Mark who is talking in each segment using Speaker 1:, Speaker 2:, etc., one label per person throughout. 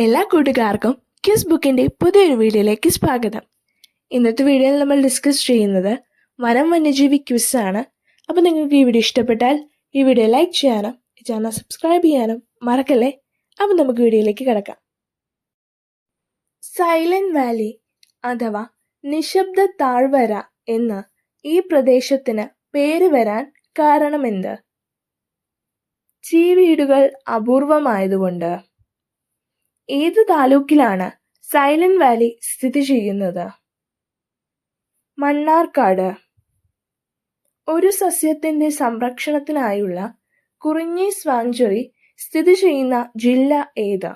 Speaker 1: എല്ലാ കൂട്ടുകാർക്കും കിസ് ബുക്കിന്റെ പുതിയൊരു വീഡിയോയിലേക്ക് സ്വാഗതം. ഇന്നത്തെ വീഡിയോയിൽ നമ്മൾ ഡിസ്കസ് ചെയ്യുന്നത് വനം വന്യജീവി ക്വിസ് ആണ്. അപ്പോൾ നിങ്ങൾക്ക് ഈ വീഡിയോ ഇഷ്ടപ്പെട്ടാൽ ഈ വീഡിയോ ലൈക്ക് ചെയ്യാനും ഈ ചാനൽ സബ്സ്ക്രൈബ് ചെയ്യാനും മറക്കല്ലേ? അപ്പോൾ നമുക്ക് വീഡിയോയിലേക്ക് കിടക്കാം. സൈലന്റ് വാലി അഥവാ നിശബ്ദ താഴ്വര എന്ന് ഈ പ്രദേശത്തിന് പേര് വരാൻ കാരണമെന്ത്? ചീവീടുകൾ അപൂർവമായതുകൊണ്ട്. ഏത് താലൂക്കിലാണ് സൈലന്റ് വാലി സ്ഥിതി ചെയ്യുന്നത്? മണ്ണാർക്കാട്. ഒരു സസ്യത്തിന്റെ സംരക്ഷണത്തിനായുള്ള കുറിഞ്ഞി സ്വാഞ്ചറി സ്ഥിതി ചെയ്യുന്ന ജില്ല ഏത്?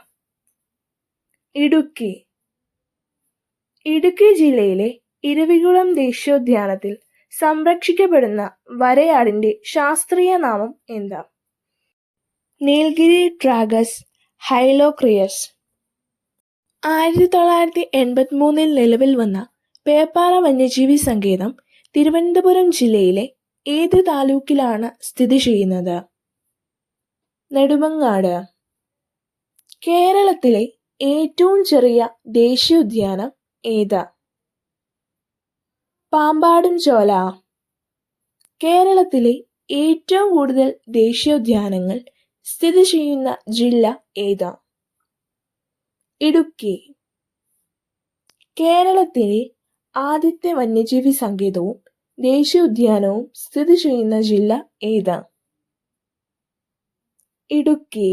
Speaker 1: ഇടുക്കി. ഇടുക്കി ജില്ലയിലെ ഇരവികുളം ദേശീയോദ്യാനത്തിൽ സംരക്ഷിക്കപ്പെടുന്ന വരയാടിന്റെ ശാസ്ത്രീയ നാമം എന്താ? Nilgiritragus hylocrius. ആയിരത്തി തൊള്ളായിരത്തി എൺപത്തി മൂന്നിൽ നിലവിൽ വന്ന പേപ്പാറ വന്യജീവി സങ്കേതം തിരുവനന്തപുരം ജില്ലയിലെ ഏത് താലൂക്കിലാണ് സ്ഥിതി ചെയ്യുന്നത്? നെടുമങ്ങാട്. കേരളത്തിലെ ഏറ്റവും ചെറിയ ദേശീയോദ്യാനം ഏത്? പാമ്പാടും ചോല. കേരളത്തിലെ ഏറ്റവും കൂടുതൽ ദേശീയോദ്യാനങ്ങൾ സ്ഥിതി ചെയ്യുന്ന ജില്ല ഏതാ? ഇടുക്കി. കേരളത്തിലെ ആദ്യത്തെ വന്യജീവി സങ്കേതവും ദേശീയോദ്യാനവും സ്ഥിതി ചെയ്യുന്ന ജില്ല ഏതാ? ഇടുക്കി.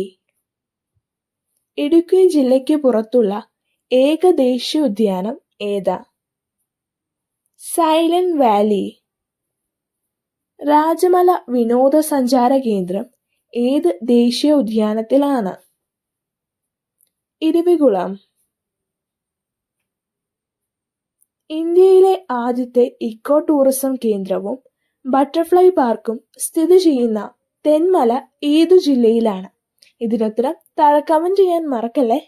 Speaker 1: ഇടുക്കി ജില്ലയ്ക്ക് പുറത്തുള്ള ഏക ദേശീയ ഉദ്യാനം ഏതാ? Silent Valley. രാജമല വിനോദസഞ്ചാര കേന്ദ്രം ഏത് ദേശീയോദ്യാനത്തിലാണ്? ഇരവികുളം ഇന്ത്യയിലെ ആദ്യത്തെ ഇക്കോ ടൂറിസം കേന്ദ്രവും ബട്ടർഫ്ലൈ പാർക്കും സ്ഥിതി ചെയ്യുന്ന തെന്മല ഏതു ജില്ലയിലാണ്? ഇതിനുത്തരം താഴെ കമന്റ് ചെയ്യാൻ മറക്കല്ലേ?